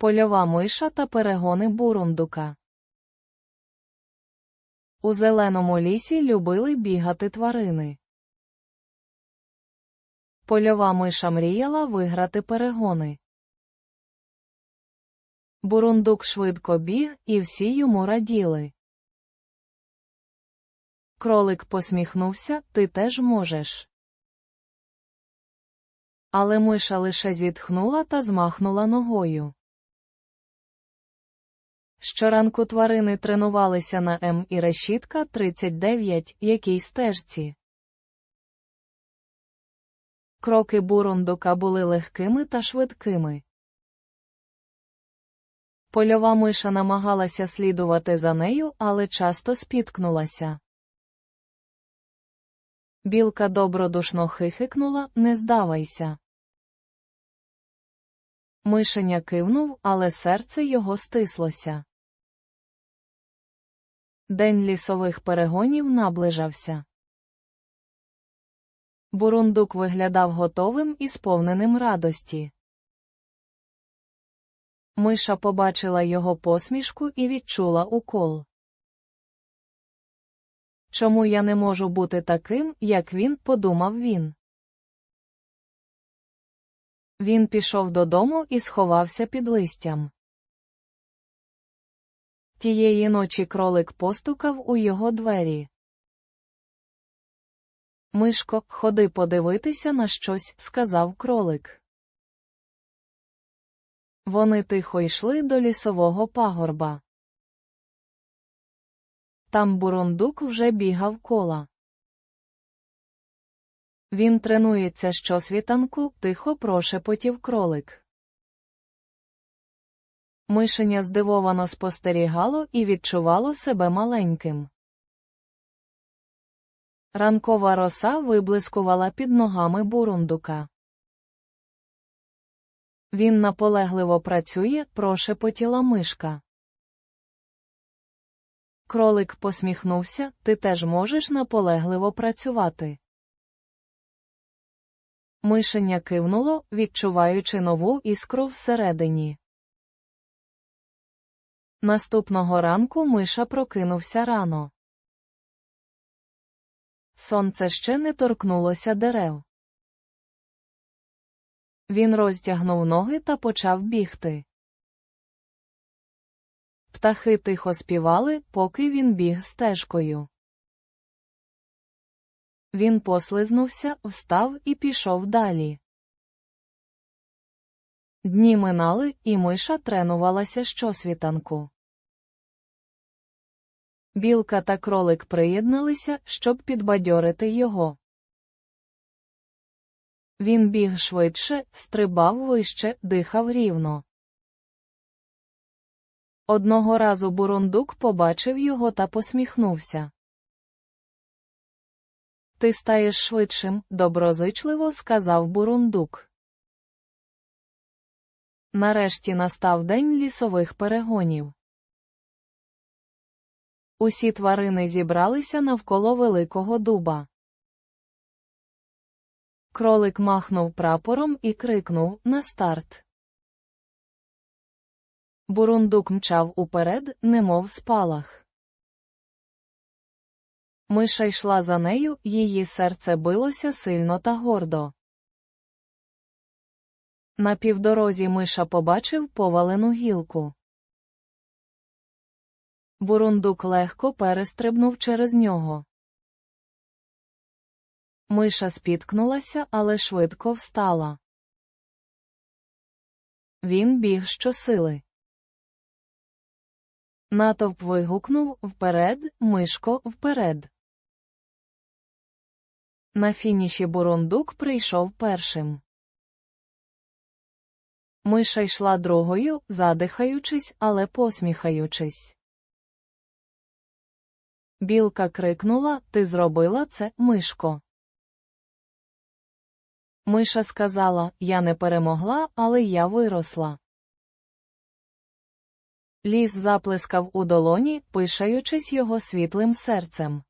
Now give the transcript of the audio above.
Польова миша та перегони бурундука. У зеленому лісі любили бігати тварини. Польова миша мріяла виграти перегони. Бурундук швидко біг, і всі йому раділи. Кролик посміхнувся, ти теж можеш. Але миша лише зітхнула та змахнула ногою. Щоранку тварини тренувалися на М і решітка 39, якій стежці. Кроки бурундука були легкими та швидкими. Польова миша намагалася слідувати за нею, але часто спіткнулася. Білка добродушно хихикнула, не здавайся. Мишеня кивнув, але серце його стислося. День лісових перегонів наближався. Бурундук виглядав готовим і сповненим радості. Миша побачила його посмішку і відчула укол. Чому я не можу бути таким, як він, подумав він. Він пішов додому і сховався під листям. Тієї ночі кролик постукав у його двері. Мишко, ходи подивитися на щось, сказав кролик. Вони тихо йшли до лісового пагорба. Там бурундук вже бігав кола. Він тренується щосвітанку, тихо прошепотів кролик. Мишеня здивовано спостерігало і відчувало себе маленьким. Ранкова роса виблискувала під ногами бурундука. Він наполегливо працює, прошепотіла мишка. Кролик посміхнувся, ти теж можеш наполегливо працювати. Мишеня кивнуло, відчуваючи нову іскру всередині. Наступного ранку миша прокинувся рано. Сонце ще не торкнулося дерев. Він розтягнув ноги та почав бігти. Птахи тихо співали, поки він біг стежкою. Він послизнувся, встав і пішов далі. Дні минали, і миша тренувалася щосвітанку. Білка та кролик приєдналися, щоб підбадьорити його. Він біг швидше, стрибав вище, дихав рівно. Одного разу бурундук побачив його та посміхнувся. Ти стаєш швидшим, доброзичливо сказав бурундук. Нарешті настав день лісових перегонів. Усі тварини зібралися навколо великого дуба. Кролик махнув прапором і крикнув на старт. Бурундук мчав уперед, немов спалах. Миша йшла за нею, її серце билося сильно та гордо. На півдорозі миша побачив повалену гілку. Бурундук легко перестрибнув через нього. Миша спіткнулася, але швидко встала. Він біг щосили. Натовп вигукнув вперед, мишко, вперед. На фініші бурундук прийшов першим. Миша йшла другою, задихаючись, але посміхаючись. Білка крикнула Ти зробила це, мишко. Миша сказала Я не перемогла, але я виросла. Ліс заплескав у долоні, пишаючись його світлим серцем.